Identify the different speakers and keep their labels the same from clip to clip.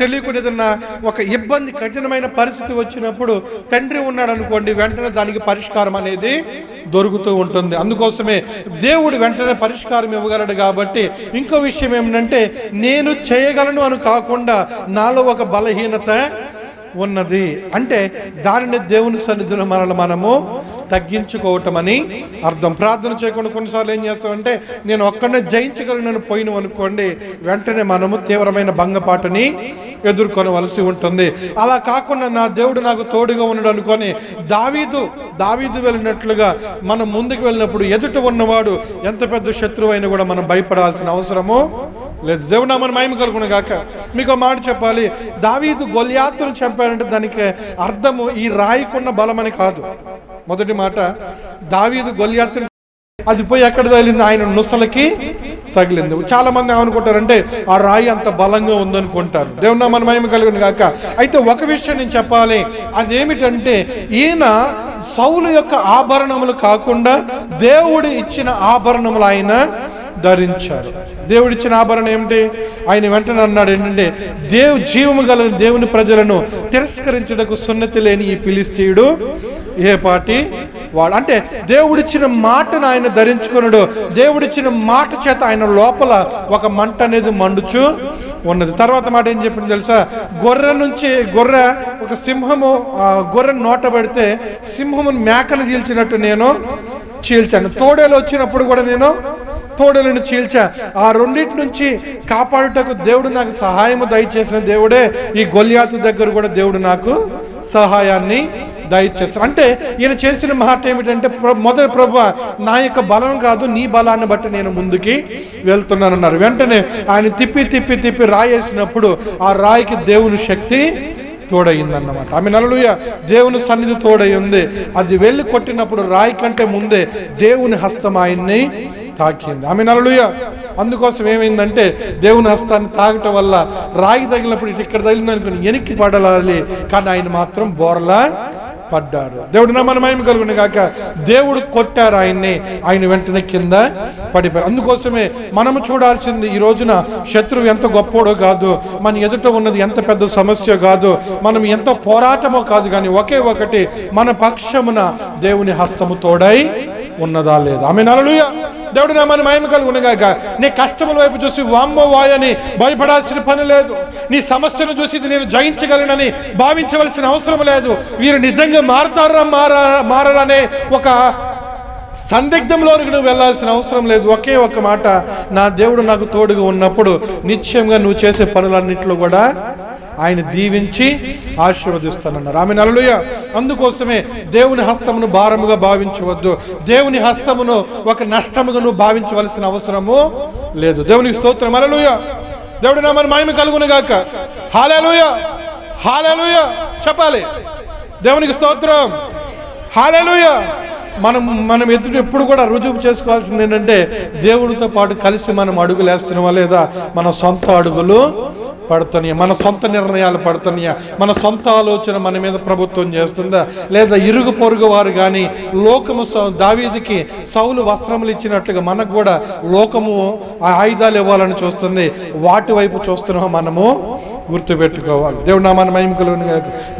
Speaker 1: తెలియకుండా ఏదన్నా ఒక ఇబ్బంది కఠినమైన పరిస్థితి వచ్చినప్పుడు తండ్రి ఉన్నాడు అనుకోండి వెంటనే దానికి పరిష్కారం అనేది దొరుకుతూ ఉంటుంది. అందుకోసమే దేవుడు వెంటనే పరిష్కారం ఇవ్వగలడు కాబట్టి ఇంకో విషయం ఏమిటంటే నేను చేయగలను అని కాకుండా నాలో ఒక బలహీనత ఉన్నది. అంటే దానిని దేవుని సన్నిధిలో మనల్ని మనము తగ్గించుకోవటం అని అర్థం. ప్రార్థన చేయకుండా కొన్నిసార్లు ఏం చేస్తామంటే నేను ఒక్కడనే జయించగలను పోయిన అనుకోండి వెంటనే మనము తీవ్రమైన భంగపాటుని ఎదుర్కొనవలసి ఉంటుంది. అలా కాకుండా నా దేవుడు నాకు తోడుగా ఉన్నాడు అనుకొని దావీదు దావీదు వెళ్ళినట్లుగా మనం ముందుకు వెళ్ళినప్పుడు ఎదుట ఉన్నవాడు ఎంత పెద్ద శత్రువు అయినా కూడా మనం భయపడాల్సిన అవసరము లేదు దేవుడు నామని మహిమ కలుగును గాక. మీకు మాట చెప్పాలి. దావీదు గొల్యాతును చంపాడంటే దానికి అర్థము ఈ రాయికున్న బలమని కాదు. మొదటి మాట దావీదు గొల్యాతును అది పోయి ఎక్కడ తగిలింది? ఆయన నుసలకి తగిలింది. చాలా మంది ఏమనుకుంటారంటే ఆ రాయి అంత బలంగా ఉందనుకుంటారు. దేవుని నామని మహిమ కలుగును కాక అయితే ఒక విషయం నేను చెప్పాలి. అదేమిటంటే ఈయన సౌలు యొక్క ఆభరణములు కాకుండా దేవుడు ఇచ్చిన ఆభరణములు ఆయన ధరించారు. దేవుడిచ్చిన ఆభరణ ఏమిటి? ఆయన వెంటనే అన్నాడు ఏంటంటే దేవు జీవము గల దేవుని ప్రజలను తిరస్కరించుటకు సున్నతి లేని ఈ పిలిస్తీయుడు ఏ పాటి వాడు? అంటే దేవుడిచ్చిన మాటను ఆయన ధరించుకున్నాడు దేవుడిచ్చిన మాట చేత ఆయన లోపల ఒక మంట అనేది మండుచు ఉన్నది. తర్వాత మాట ఏం చెప్పింది తెలుసా? గొర్రె నుంచి గొర్రె ఒక సింహము గొర్రె నోట పెడితే సింహము మేకను చీల్చినట్టు నేను చీల్చాను. తోడేలు వచ్చినప్పుడు కూడా నేను తోడలను చీల్చా ఆ రెండింటి నుంచి కాపాడుటకు దేవుడు నాకు సహాయము దయచేసిన దేవుడే ఈ గొల్యాతు దగ్గర కూడా దేవుడు నాకు సహాయాన్ని దయచేస్తాడు. అంటే ఈయన చేసిన మాట ఏమిటంటే మొదటి ప్రభు నా యొక్క బలం కాదు నీ బలాన్ని బట్టి నేను ముందుకి వెళ్తున్నాను అన్నారు వెంటనే ఆయన తిప్పి తిప్పి తిప్పి రాయేసినప్పుడు ఆ రాయికి దేవుని శక్తి తోడయిందన్నమాట. ఆమె నలుయ దేవుని సన్నిధి తోడై ఉంది. అది వెళ్ళి కొట్టినప్పుడు రాయి కంటే ముందే దేవుని హస్తం ఆయన్ని తాకింది. ఆమె నలుడుయ అందుకోసం ఏమైందంటే దేవుని హస్తాన్ని తాగటం వల్ల రాయి తగిలినప్పుడు ఇటు ఇక్కడ తగిలింది అనుకుని వెనక్కి పడాలి. కానీ ఆయన మాత్రం బోర్లా పడ్డారు దేవుడు నా మన కలుగుని కాక దేవుడు కొట్టారు ఆయన్ని. ఆయన వెంటనే కింద పడిపోయారు. అందుకోసమే మనము చూడాల్సింది ఈ రోజున శత్రువు ఎంత గొప్పోడో కాదు. మన ఎదుట ఉన్నది ఎంత పెద్ద సమస్య కాదు. మనం ఎంత పోరాటమో కాదు కానీ ఒకే ఒకటి మన పక్షమున దేవుని హస్తము తోడై ఉన్నదా లేదా? ఆమె నలుయ దేవుడు నామాన్ని మన మహిమ కలుగునగాక. నీ కష్టముల వైపు చూసి వామ్మో వాయని భయపడాల్సిన పని లేదు. నీ సమస్యను చూసి ఇది నేను జయించగలనని భావించవలసిన అవసరం లేదు. వీరు నిజంగా మారతారా మారా మారరనే ఒక సందిగ్ధంలోనికి నువ్వు వెళ్ళాల్సిన అవసరం లేదు. ఒకే ఒక మాట నా దేవుడు నాకు తోడుగా ఉన్నప్పుడు నిశ్చయంగా నువ్వు చేసే పనులన్నింటిలో కూడా ఆయన దీవించి ఆశీర్వదిస్తానన్నారు. ఆమె నలుయ అందుకోసమే దేవుని హస్తమును భారముగా భావించవద్దు. దేవుని హస్తమును ఒక నష్టముగా నువ్వు భావించవలసిన అవసరము లేదు. దేవునికి స్తోత్రం. అలలుయ దేవుడు నా మన కలుగును గాక. హాలేలుయ హాలేలుయ చెప్పాలి. దేవునికి స్తోత్రం. హాలేలుయ మనం మనం ఎదురు ఎప్పుడు కూడా రుజువు చేసుకోవాల్సింది ఏంటంటే దేవుడితో పాటు కలిసి మనం అడుగులు వేస్తున్నామా లేదా? మన సొంత అడుగులు పడుతున్నాయా? మన సొంత నిర్ణయాలు పడుతున్నాయా? మన సొంత ఆలోచన మన మీద ప్రభుత్వం చేస్తుందా? లేదా ఇరుగు పొరుగు వారు కానీ లోకము సౌ- దావీదికి సౌలు వస్త్రములు ఇచ్చినట్లుగా మనకు కూడా లోకము ఆయుధాలు ఇవ్వాలని చూస్తుంది. వాటి వైపు చూస్తున్నాం మనము? గుర్తుపెట్టుకోవాలి. దేవుడు నా మన మహిమకులు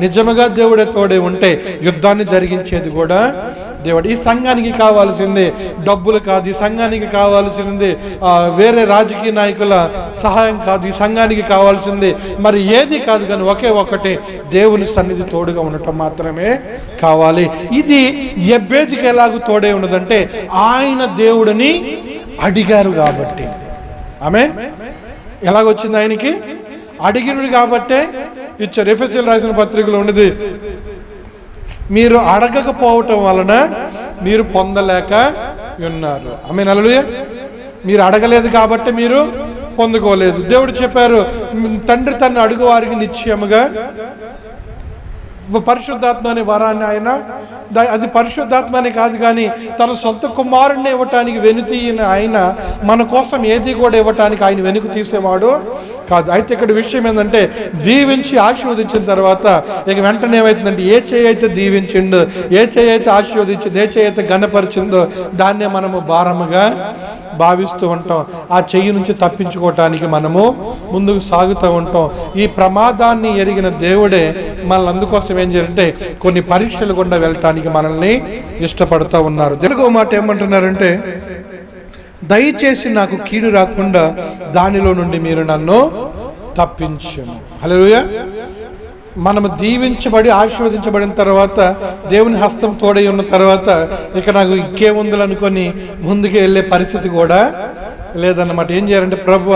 Speaker 1: నిజముగా దేవుడే తోడే ఉంటే యుద్ధాన్ని జరిగించేది కూడా దేవుడు ఈ సంఘానికి కావాల్సింది డబ్బులు కాదు ఈ సంఘానికి కావాల్సింది వేరే రాజకీయ నాయకుల సహాయం కాదు ఈ సంఘానికి కావాల్సింది. మరి ఏది కాదు కానీ ఒకే ఒకటి దేవుని సన్నిధి తోడుగా ఉండటం మాత్రమే కావాలి. ఇది ఎబ్బేజికి ఎలాగూ తోడే ఉన్నదంటే ఆయన దేవుడిని అడిగారు కాబట్టి. ఆమె ఎలాగొచ్చింది ఆయనకి? అడిగినడు కాబట్టే ఇచ్చారు. ఎఫ్ఎస్ఎల్ రాసిన పత్రికలో ఉన్నది మీరు అడగకపోవటం వలన మీరు పొందలేక ఉన్నారు. ఆమె నలుయ మీరు అడగలేదు కాబట్టి మీరు పొందుకోలేదు. దేవుడు చెప్పారు తండ్రి తను అడుగు వారికి నిశ్చయముగా పరిశుద్ధాత్మ అనే వరాన్ని ఆయన అది పరిశుద్ధాత్మని కాదు కానీ తన సొంత కుమారుణ్ణి ఇవ్వటానికి వెనుతీయిన ఆయన మన కోసం ఏది కూడా ఇవ్వటానికి ఆయన వెనుక తీసేవాడు కాదు. అయితే ఇక్కడ విషయం ఏంటంటే దీవించి ఆశీర్వదించిన తర్వాత ఇక వెంటనే ఏమవుతుందంటే ఏ చేయి అయితే దీవించిండు ఏ చేయి అయితే ఆశీర్వదించింది ఏ చేయి అయితే గనపరిచిందో దాన్నే మనము భారముగా భావిస్తూ ఉంటాం. ఆ చెయ్యి నుంచి తప్పించుకోవటానికి మనము ముందుకు సాగుతూ ఉంటాం. ఈ ప్రమాదాన్ని ఎరిగిన దేవుడే మనల్ని అందుకోసం ఏం చేయాలంటే కొన్ని పరీక్షలు గుండా వెళ్ళటానికి మనల్ని ఇష్టపడుతూ ఉన్నారు. తెలుగు మాట ఏమంటున్నారంటే దయచేసి నాకు కీడు రాకుండా దానిలో నుండి మీరు నన్ను తప్పించము హలో మనము దీవించబడి ఆశీర్వదించబడిన తర్వాత దేవుని హస్తం తోడై ఉన్న తర్వాత ఇక నాకు ఇంకేముందులు అనుకొని ముందుకు వెళ్ళే పరిస్థితి కూడా లేదన్నమాట. ఏం చేయాలంటే ప్రభు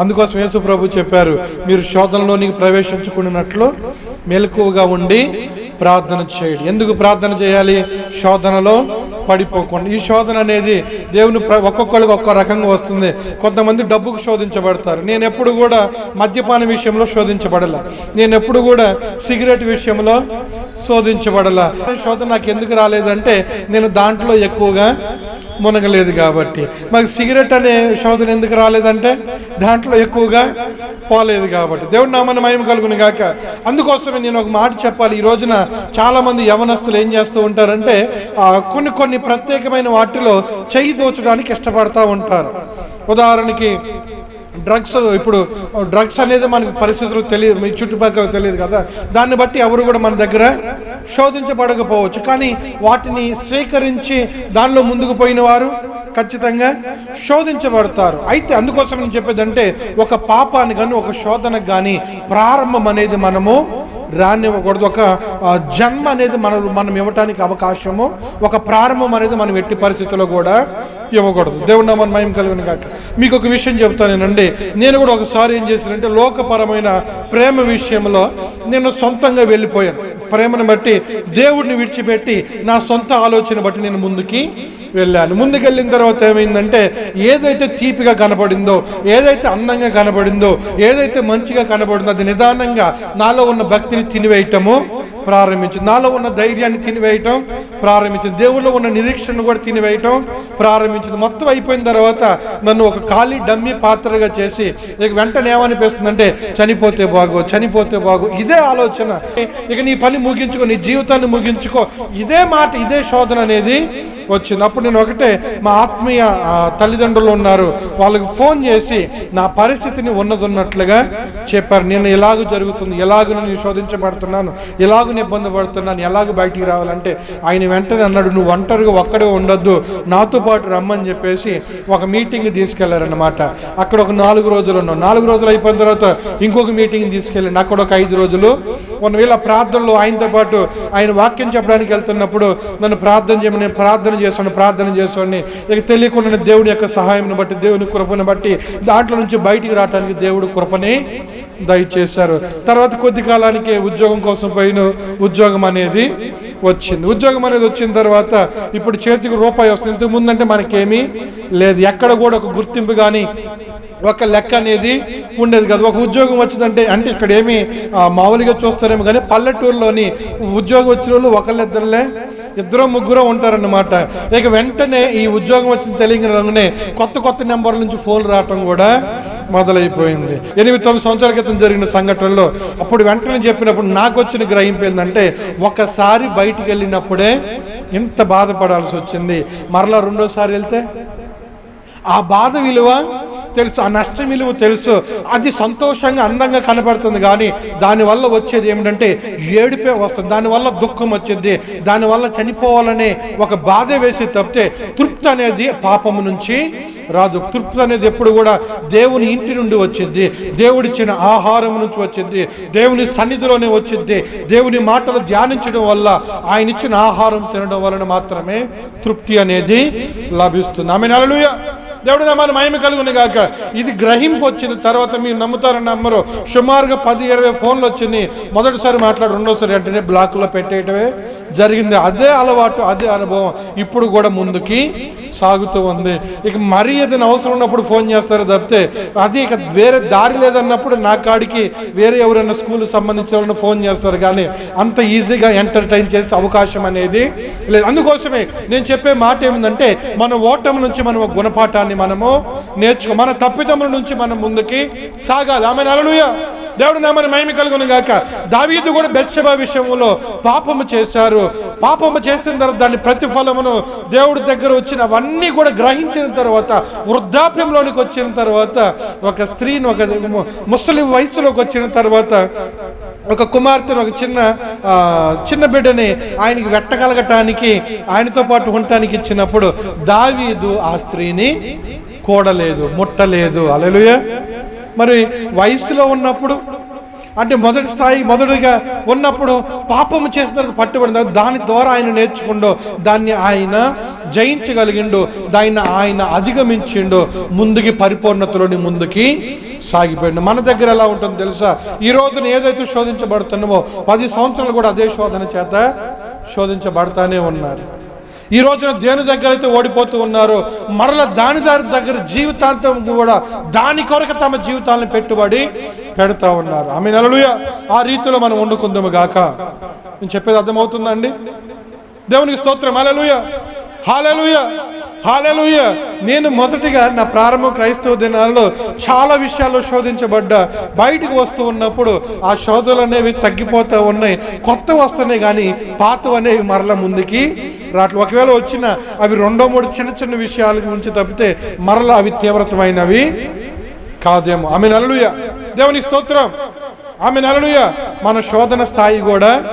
Speaker 1: అందుకోసం యేసు ప్రభు చెప్పారు మీరు శోధనలోనికి ప్రవేశించుకున్నట్లు మెలకువగా ఉండి ప్రార్థన చేయండి. ఎందుకు ప్రార్థన చేయాలి? శోధనలో పడిపోకుండా. ఈ శోధన అనేది దేవుని ప్ర- ఒక్కొక్కరికి ఒక్కో రకంగా వస్తుంది. కొంతమంది డబ్బుకు శోధించబడతారు. నేను ఎప్పుడు కూడా మద్యపాన విషయంలో శోధించబడల. నేను ఎప్పుడు కూడా సిగరెట్ విషయంలో శోధించబడల. శోధన నాకు ఎందుకు రాలేదంటే నేను దాంట్లో ఎక్కువగా మునగలేదు కాబట్టి. మాకు సిగరెట్ అనే శోధన ఎందుకు రాలేదంటే దాంట్లో ఎక్కువగా పోలేదు కాబట్టి. దేవుడు నామన్న మయం కలుగును గాక. అందుకోసమే నేను ఒక మాట చెప్పాలి. ఈ రోజున చాలామంది యవనస్తులు ఏం చేస్తూ ఉంటారంటే కొన్ని కొన్ని ప్రత్యేకమైన వాటిలో చేయి దోచడానికి ఇష్టపడతా ఉంటారు. ఉదాహరణకి డ్రగ్స్ ఇప్పుడు డ్రగ్స్ అనేది మనకి పరిస్థితులు తెలియదు. మీ చుట్టుపక్కల తెలియదు కదా. దాన్ని బట్టి ఎవరు కూడా మన దగ్గర శోధించబడకపోవచ్చు. కానీ వాటిని స్వీకరించి దానిలో ముందుకు పోయిన వారు ఖచ్చితంగా శోధించబడతారు. అయితే అందుకోసం నేను చెప్పేదంటే ఒక పాపాన్ని కానీ ఒక శోధనకు కానీ ప్రారంభం అనేది మనము రానివ్వకూడదు. ఒక జన్మ అనేది మనం మనం ఇవ్వటానికి అవకాశము ఒక ప్రారంభం అనేది మనం ఎట్టి పరిస్థితుల్లో కూడా ఇవ్వకూడదు. దేవుడు నా మయం కలిగిన కాక మీకు ఒక విషయం చెప్తానేనండి నేను కూడా ఒకసారి ఏం చేశానంటే లోకపరమైన ప్రేమ విషయంలో నేను సొంతంగా వెళ్ళిపోయాను. ప్రేమను బట్టి దేవుడిని విడిచిపెట్టి నా సొంత ఆలోచన బట్టి నేను ముందుకి వెళ్ళాను. ముందుకెళ్ళిన తర్వాత ఏమైందంటే ఏదైతే తీపిగా కనబడిందో ఏదైతే అందంగా కనబడిందో ఏదైతే మంచిగా కనబడిందో అది నిదానంగా నాలో ఉన్న భక్తిని తినివేయటము ప్రారంభించింది నాలో ఉన్న ధైర్యాన్ని తినివేయటం ప్రారంభించింది దేవుల్లో ఉన్న నిరీక్షణను కూడా తినివేయటం ప్రారంభించింది మొత్తం అయిపోయిన తర్వాత నన్ను ఒక ఖాళీ డమ్మి పాత్రగా చేసి ఇక వెంటనే ఏమనిపిస్తుందంటే చనిపోతే బాగు చనిపోతే బాగు. ఇదే ఆలోచన. ఇక నీ పని ముగించుకో నీ జీవితాన్ని ముగించుకో. ఇదే మాట ఇదే శోధన అనేది వచ్చింది అప్పుడు నేను ఒకటే మా ఆత్మీయ తల్లిదండ్రులు ఉన్నారు. వాళ్ళకి ఫోన్ చేసి నా పరిస్థితిని ఉన్నదున్నట్లుగా చెప్పారు. నేను ఎలాగ జరుగుతుంది. ఎలాగ నేను శోధించబడుతున్నాను. ఎలాగ ఇబ్బంది పడుతున్నాను. ఎలాగ బయటికి రావాలంటే ఆయన వెంటనే అన్నాడు నువ్వు ఒంటరిగా ఒక్కడే ఉండొద్దు. నాతో పాటు రమ్మని చెప్పేసి ఒక మీటింగ్ తీసుకెళ్ళారనమాట అక్కడ ఒక నాలుగు రోజులు ఉన్నాం. నాలుగు రోజులు అయిపోయిన తర్వాత ఇంకొక మీటింగ్ తీసుకెళ్ళండి. అక్కడ ఒక ఐదు రోజులు. కొన్ని వీళ్ళ ప్రార్థనలో ఆయనతో పాటు ఆయన వాక్యం చెప్పడానికి వెళ్తున్నప్పుడు నన్ను ప్రార్థన చేయమని ప్రార్థన ప్రార్థన చేస్తాను ప్రార్థన చేసుకోండి ఇక తెలియకుండా దేవుడి యొక్క సహాయం బట్టి దేవుని కృపను బట్టి దాంట్లో నుంచి బయటికి రావడానికి దేవుడు కృపని దయచేశారు. తర్వాత కొద్ది కాలానికి ఉద్యోగం కోసం పోయిన ఉద్యోగం అనేది వచ్చింది. ఉద్యోగం అనేది వచ్చిన తర్వాత ఇప్పుడు చేతికి రూపాయి వస్తుంది. ఇంతకు ముందంటే మనకేమీ లేదు. ఎక్కడ కూడా ఒక గుర్తింపు కానీ ఒక లెక్క అనేది ఉండేది కదా. ఒక ఉద్యోగం వచ్చిందంటే అంటే ఇక్కడ ఏమి మామూలుగా చూస్తారేమో కానీ పల్లెటూరులోని ఉద్యోగం వచ్చిన వాళ్ళు ఒకళ్ళిద్దరులే ఇద్దరు ముగ్గురు ఉంటారన్నమాట. ఇక వెంటనే ఈ ఉద్యోగం వచ్చిన తెలియగానే కొత్త కొత్త నెంబర్ల నుంచి ఫోన్ రావటం కూడా మొదలైపోయింది. ఎనిమిది తొమ్మిది సంవత్సరాల క్రితం జరిగిన సంఘటనలో అప్పుడు వెంటనే చెప్పినప్పుడు నాకు వచ్చిన గ్రహింపు ఏంటంటే ఒకసారి బయటికి వెళ్ళినప్పుడే ఇంత బాధపడాల్సి వచ్చింది. మరలా రెండోసారి వెళ్తే? ఆ బాధ విలువ తెలుసు ఆ నష్టం విలువ తెలుసు. అది సంతోషంగా అందంగా కనపడుతుంది. కానీ దానివల్ల వచ్చేది ఏమిటంటే ఏడుపే వస్తుంది. దానివల్ల దుఃఖం వచ్చింది. దానివల్ల చనిపోవాలనే ఒక బాధ వేసి తప్పితే తృప్తి అనేది పాపము నుంచి రాదు. తృప్తి అనేది ఎప్పుడు కూడా దేవుని ఇంటి నుండి వచ్చింది. దేవుడిచ్చిన ఆహారం నుంచి వచ్చింది. దేవుని సన్నిధిలోనే వచ్చింది. దేవుని మాటలు ధ్యానించడం వల్ల ఆయన ఇచ్చిన ఆహారం తినడం వలన మాత్రమే తృప్తి అనేది లభిస్తుంది. ఆమె నలలుయ దేవుడు నమ్మని మహిమ కలుగుని గాక. ఇది గ్రహింపు వచ్చింది. తర్వాత మీరు నమ్ముతారని నమ్మరు. సుమారుగా పది ఇరవై ఫోన్లు వచ్చింది మొదటిసారి మాట్లాడు రెండోసారి వెంటనే బ్లాక్లో పెట్టేయటమే. జరిగింది. అదే అలవాటు అదే అనుభవం ఇప్పుడు కూడా ముందుకి సాగుతూ ఉంది. ఇక మరీ ఏదైనా అవసరం ఉన్నప్పుడు ఫోన్ చేస్తారు తప్పితే అది ఇక వేరే దారి లేదన్నప్పుడు నా కాడికి వేరే ఎవరైనా స్కూల్ సంబంధించిన వాళ్ళని ఫోన్ చేస్తారు. కానీ అంత ఈజీగా ఎంటర్టైన్ చేసే అవకాశం అనేది లేదు. అందుకోసమే నేను చెప్పే మాట ఏముందంటే మన ఓటమి నుంచి మనం గుణపాఠాన్ని మనము నేర్చుకో మన తప్పిదముల నుంచి మనం ముందుకి సాగాలి. ఆమె అలలుయ దేవుడు నామని మహిమ కలుగును గాక. దావీదు కూడా బెత్షెబ విషయంలో పాపము చేశారు. పాపము చేసిన తర్వాత దాని ప్రతిఫలమును దేవుడి దగ్గర వచ్చిన అవన్నీ కూడా గ్రహించిన తర్వాత వృద్ధాప్యంలోనికి వచ్చిన తర్వాత ఒక స్త్రీని ఒక ముసలి వయసులోకి వచ్చిన తర్వాత ఒక కుమార్తెను ఒక చిన్న చిన్న బిడ్డని ఆయనకి వెట్టగలగటానికి ఆయనతో పాటు ఉండటానికి ఇచ్చినప్పుడు దావీదు ఆ స్త్రీని కూడలేదు ముట్టలేదు. అలలుయ మరి వయసులో ఉన్నప్పుడు అంటే మొదటి స్థాయి మొదటిగా ఉన్నప్పుడు పాపము చేసిన తర్వాత పట్టుబడిన దాని ద్వారా ఆయన నేర్చుకుండో దాన్ని ఆయన జయించగలిగిండు దాన్ని ఆయన అధిగమించిండు ముందుకి పరిపూర్ణతలోని ముందుకి సాగిపోయిండు. మన దగ్గర ఎలా ఉంటుందో తెలుసా? ఈ రోజున ఏదైతే శోధించబడుతున్నామో పది సంవత్సరాలు కూడా అదే శోధన చేత శోధించబడతానే ఉన్నారు. ఈ రోజున దేని దగ్గర అయితే ఓడిపోతూ ఉన్నారో మరల దాని దారి దగ్గర జీవితాంతం కూడా దాని కొరకు తమ జీవితాలను పెట్టుబడి పెడతా ఉన్నారు. ఆమె నెలలుయ ఆ రీతిలో మనం వండుకుందాము గాక. నేను చెప్పేది అర్థమవుతుందండి దేవునికి స్తోత్రం. అలలుయ హాలెలుయ హాలెలుయ. నేను మొదటిగా నా ప్రారంభ క్రైస్తవ దినాల్లో చాలా విషయాలు శోధించబడ్డా. బయటికి వస్తూ ఉన్నప్పుడు ఆ శోధనలు అనేవి తగ్గిపోతూ ఉన్నాయి. కొత్త వస్తున్నాయి కానీ పాత అనేవి మరల ముందుకి రాట్లు ఒకవేళ వచ్చిన అవి రెండో మూడు చిన్న చిన్న విషయాల గురించి తప్పితే మరల అవి తీవ్రతమైనవి కాదేమో. ఆమె నలుయ దేవుని స్తోత్రం. ఆమె నలుయ మన శోధన స్థాయి కూడా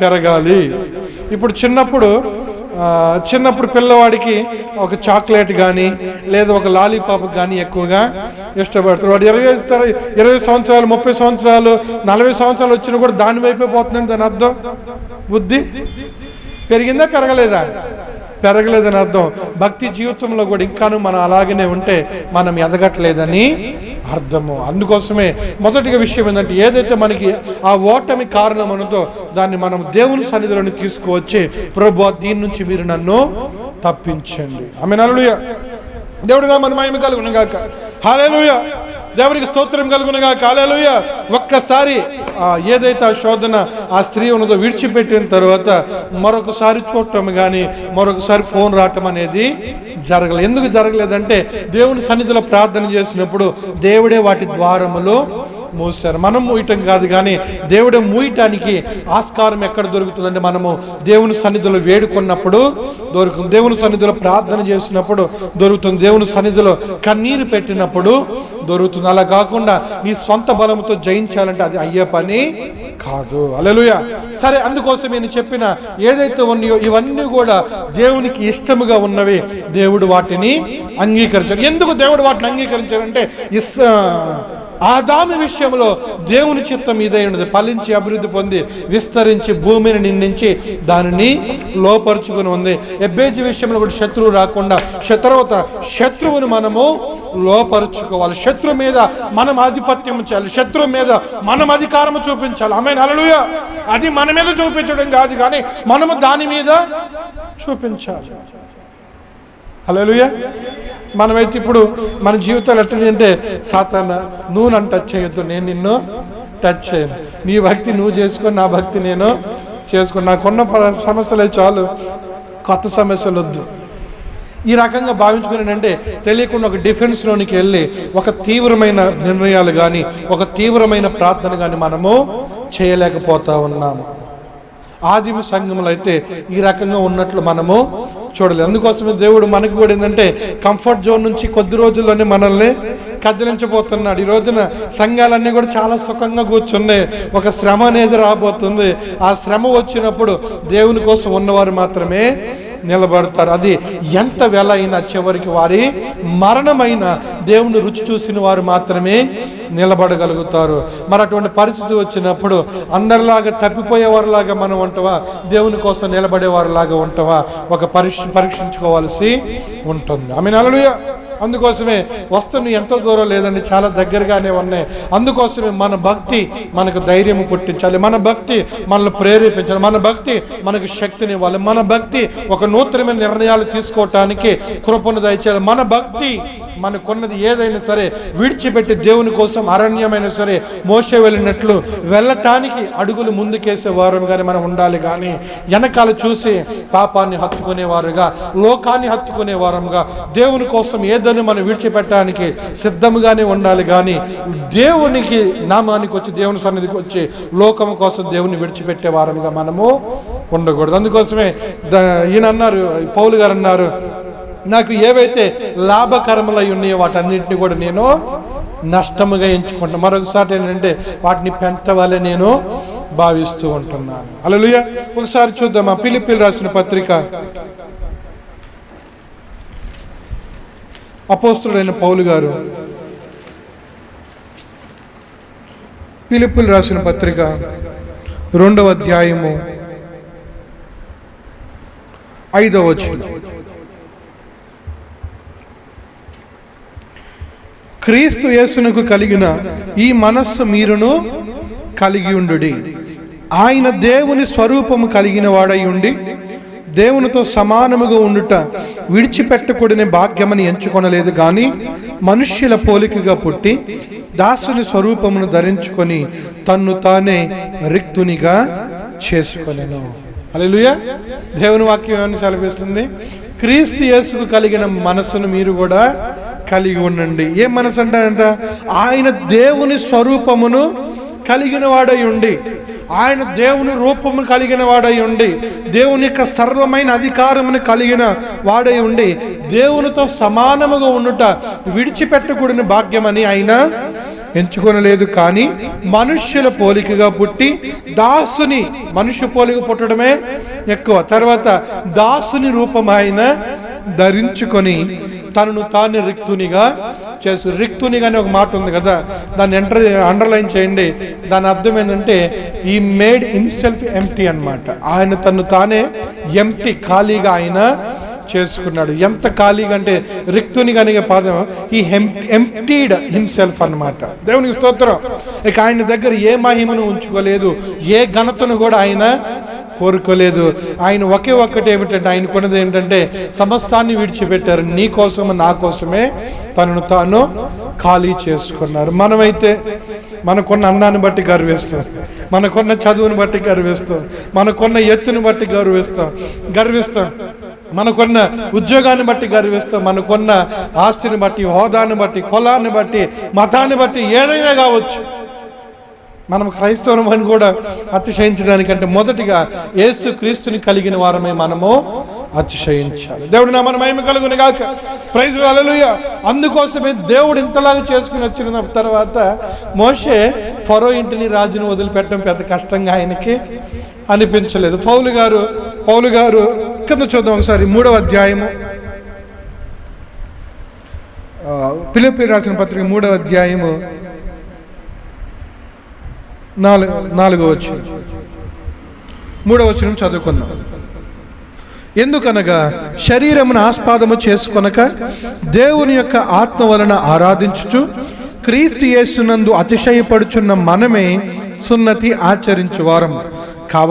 Speaker 1: పెరగాలి. ఇప్పుడు చిన్నప్పుడు చిన్నప్పుడు పిల్లవాడికి ఒక చాక్లెట్ కానీ లేదా ఒక లాలీపాప్ కానీ ఎక్కువగా ఇష్టపడతారు. వాడు ఇరవై తర- ఇరవై సంవత్సరాలు ముప్పై సంవత్సరాలు నలభై సంవత్సరాలు వచ్చినా కూడా దాని వైపే పోతుందని దాని అర్థం? బుద్ధి? పెరిగిందా పెరగలేదా? పెరగలేదని అర్థం. భక్తి జీవితంలో కూడా ఇంకాను మనం అలాగనే ఉంటే మనం ఎదగట్లేదని అర్థము. అందుకోసమే మొదటిగా విషయం ఏంటంటే ఏదైతే మనకి ఆ ఓటమి కారణం ఉన్నదో దాన్ని మనం దేవుని సన్నిధిలోని తీసుకువచ్చి ప్రభు దీని నుంచి మీరు నన్ను తప్పించండి. ఆమె నలుయ దేవుడు మన మహిమ కలుగునగాక హాలేలుయ దేవునికి స్తోత్రం కలుగునగాక హాలేలుయ ఒక్కసారి ఏదైతే ఆ శోధన ఆ స్త్రీ ఉన్నదో విడిచిపెట్టిన తర్వాత మరొకసారి చూడటం కానీ మరొకసారి ఫోన్ రావటం అనేది జరగలేదు ఎందుకు జరగలేదంటే దేవుని సన్నిధిలో ప్రార్థన చేసినప్పుడు దేవుడే వాటి ద్వారములో మూసారు మనం మూయటం కాదు కానీ దేవుడు మూయటానికి ఆస్కారం ఎక్కడ దొరుకుతుందంటే మనము దేవుని సన్నిధిలో వేడుకున్నప్పుడు దొరుకుతుంది. దేవుని సన్నిధిలో ప్రార్థన చేసినప్పుడు దొరుకుతుంది. దేవుని సన్నిధిలో కన్నీరు పెట్టినప్పుడు దొరుకుతుంది. అలా కాకుండా నీ సొంత బలంతో జయించాలంటే అది అయ్యే పని కాదు. అలలుయ సరే అందుకోసం నేను చెప్పిన ఏదైతే ఉన్నాయో ఇవన్నీ కూడా దేవునికి ఇష్టముగా ఉన్నవి దేవుడు వాటిని అంగీకరించారు ఎందుకు దేవుడు వాటిని అంగీకరించారంటే ఇస్ ఆదాము విషయంలో దేవుని చిత్తం ఇదే ఉన్నది. ఫలించి అభివృద్ధి పొంది విస్తరించి భూమిని నిండించి దానిని లోపరుచుకుని ఉంది. ఎబ్బేజీ విషయంలో కూడా శత్రువు రాకుండా శత్రువత శత్రువును మనము లోపరుచుకోవాలి. శత్రు మీద మనం ఆధిపత్యం చేయాలి శత్రువు మీద మనం అధికారము చూపించాలి. ఆమె అలలుయ అది మన మీద చూపించడం కాదు కానీ మనము దాని మీద చూపించాలి. హలోయ మనమైతే ఇప్పుడు మన జీవితాలు ఎట్లా అంటే సాతాన నువ్వు నన్ను టచ్ చేయొద్దు నేను నిన్ను టచ్ చేయను. నీ భక్తి నువ్వు చేసుకొని నా భక్తి నేను చేసుకుని నాకున్న సమస్యలే చాలు కొత్త సమస్యలు వద్దు. ఈ రకంగా భావించుకుని అంటే తెలియకుండా ఒక డిఫెన్స్లోనికి వెళ్ళి ఒక తీవ్రమైన నిర్ణయాలు కానీ ఒక తీవ్రమైన ప్రార్థన కానీ మనము చేయలేకపోతా ఉన్నాము. ఆదిమ సంఘములు అయితే ఈ రకంగా ఉన్నట్లు మనము చూడలేదు అందుకోసమే దేవుడు మనకు కూడా ఏంటంటే కంఫర్ట్ జోన్ నుంచి కొద్ది రోజుల్లోనే మనల్ని కదిలించబోతున్నాడు. ఈ రోజున సంఘాలన్నీ కూడా చాలా సుఖంగా కూర్చున్నాయి. ఒక శ్రమ అనేది రాబోతుంది. ఆ శ్రమ వచ్చినప్పుడు దేవుని కోసం ఉన్నవారు మాత్రమే నిలబడతారు. అది ఎంత వెల అయినా చివరికి వారి మరణమైన దేవుని రుచి చూసిన వారు మాత్రమే నిలబడగలుగుతారు. మరి అటువంటి పరిస్థితి వచ్చినప్పుడు అందరిలాగా తప్పిపోయేవారిలాగా మనం ఉంటావా? దేవుని కోసం నిలబడేవారిలాగా ఉంటావా? ఒక పరీక్ష పరీక్షించుకోవాల్సి ఉంటుంది. ఆమె నలుయ అందుకోసమే వస్తువు ఎంతో దూరం లేదండి చాలా దగ్గరగానే ఉన్నాయి. అందుకోసమే మన భక్తి మనకు ధైర్యం పుట్టించాలి. మన భక్తి మనల్ని ప్రేరేపించాలి. మన భక్తి మనకు శక్తిని ఇవ్వాలి మన భక్తి ఒక నూతనమైన నిర్ణయాలు తీసుకోవటానికి కృపను దయచేయాలి. మన భక్తి మనకున్నది ఏదైనా సరే విడిచిపెట్టి దేవుని కోసం అరణ్యమైన సరే మోసే వెళ్ళినట్లు వెళ్ళటానికి అడుగులు ముందుకేసే వారుగానే మనం ఉండాలి. కానీ వెనకాల చూసి పాపాన్ని హత్తుకునేవారుగా లోకాన్ని హత్తుకునే వారంగా దేవుని కోసం ఏదో ఇద్దరిని మనం విడిచిపెట్టడానికి సిద్ధంగానే ఉండాలి కానీ దేవునికి నామానికి వచ్చి దేవుని సన్నిధికి వచ్చి లోకం కోసం దేవుని విడిచిపెట్టే వారముగా మనము ఉండకూడదు. అందుకోసమే ద- ఈయన అన్నారు పౌలు గారు అన్నారు నాకు ఏవైతే లాభకరములై ఉన్నాయో వాటన్నింటినీ కూడా నేను నష్టముగా ఎంచుకుంటాను మరొకసారి ఏంటంటే వాటిని పెంచవాలే నేను భావిస్తూ ఉంటున్నాను. అలలుయ ఒకసారి చూద్దాం ఆ రాసిన పత్రిక అపోస్తుడైన పౌలు గారు పిలుపులు రాసిన పత్రిక రెండవ అధ్యాయము ఐదవ వచనం. క్రీస్తు యేసునకు కలిగిన ఈ మనస్సు మీరును కలిగి ఉండుడి. ఆయన దేవుని స్వరూపము కలిగిన వాడై ఉండి దేవునితో సమానముగా ఉండుట విడిచిపెట్టకూడని భాగ్యమని ఎంచుకొనలేదు కానీ మనుష్యుల పోలికగా పుట్టి దాసుని స్వరూపమును ధరించుకొని తన్ను తానే రిక్తునిగా చేసుకొనెను. అలెలుయ దేవుని వాక్యం ఏమని సెలవిస్తుంది? క్రీస్తు యేసుకు కలిగిన మనసును మీరు కూడా కలిగి ఉండండి. ఏ మనసు అంటారంట? ఆయన దేవుని స్వరూపమును కలిగిన వాడై ఉండి ఆయన దేవుని రూపము కలిగిన వాడై ఉండి దేవుని యొక్క సర్వమైన అధికారమును కలిగిన వాడై ఉండి దేవునితో సమానముగా ఉండుట విడిచిపెట్టకూడని భాగ్యమని ఆయన ఎంచుకొనలేదు. కానీ మనుష్యుల పోలికగా పుట్టి దాసుని మనుష్య పోలిక పుట్టడమే ఎక్కువ. తర్వాత దాసుని రూపం ఆయన ధరించుకొని తనను తాను రిక్తునిగా చేసు రిక్తునిగా అనే ఒక మాట ఉంది కదా. దాన్ని ఎంటర్ అండర్లైన్ చేయండి. దాని అర్థం ఏంటంటే ఈ మేడ్ హిమ్సెల్ఫ్ ఎంటీ అన్నమాట. ఆయన తను తానే ఎంటీ ఖాళీగా ఆయన చేసుకున్నాడు. ఎంత ఖాళీగా అంటే రిక్తుని కనిగే పాదం ఈ ఎంప్టీడ్ హిమ్సెల్ఫ్ అన్నమాట. దేవునికి స్తోత్రం. ఇక ఆయన దగ్గర ఏ మహిమను ఉంచుకోలేదు ఏ ఘనతను కూడా ఆయన కోరుకోలేదు. ఆయన ఒకే ఒక్కటి ఏమిటంటే ఆయన కొన్నది ఏంటంటే సమస్తాన్ని విడిచిపెట్టారు. నీ కోసం నా కోసమే తనను తాను ఖాళీ చేసుకున్నారు. మనమైతే మనకున్న అందాన్ని బట్టి గర్విస్తాం. మనకున్న చదువుని బట్టి గర్విస్తాం. మనకున్న ఎత్తుని బట్టి గర్విస్తాం. గర్విస్తాం. మనకున్న ఉద్యోగాన్ని బట్టి గర్విస్తాం. మనకున్న ఆస్తిని బట్టి హోదాని బట్టి కులాన్ని బట్టి మతాన్ని బట్టి ఏదైనా కావచ్చు. మనం క్రైస్తవం అని కూడా అతిశయించడానికంటే మొదటిగా యేసు క్రీస్తుని కలిగిన వారమే మనము అతిశయించాలి. దేవుడు నా మన మహిమ కలుగుని గాక. ప్రైజ్ అలలుయ అందుకోసమే దేవుడు ఇంతలాగా చేసుకుని వచ్చిన తర్వాత మోషే ఫరో ఇంటిని రాజును వదిలిపెట్టడం పెద్ద కష్టంగా ఆయనకి అనిపించలేదు. పౌలు గారు పౌలు గారు కింద చూద్దాం ఒకసారి మూడవ అధ్యాయము. ఆ, రాసిన పత్రిక మూడవ అధ్యాయము. నాలుగు నాలుగో వచ్చిన మూడవ వచనం చదువుకుందాం. ఎందుకనగా శరీరమును ఆస్పాదము చేసుకొనక దేవుని యొక్క ఆత్మ వలన ఆరాధించుచు క్రీస్తు యేసునందు అతిశయపడుచున్న మనమే సున్నతి ఆచరించు వారం కావాలి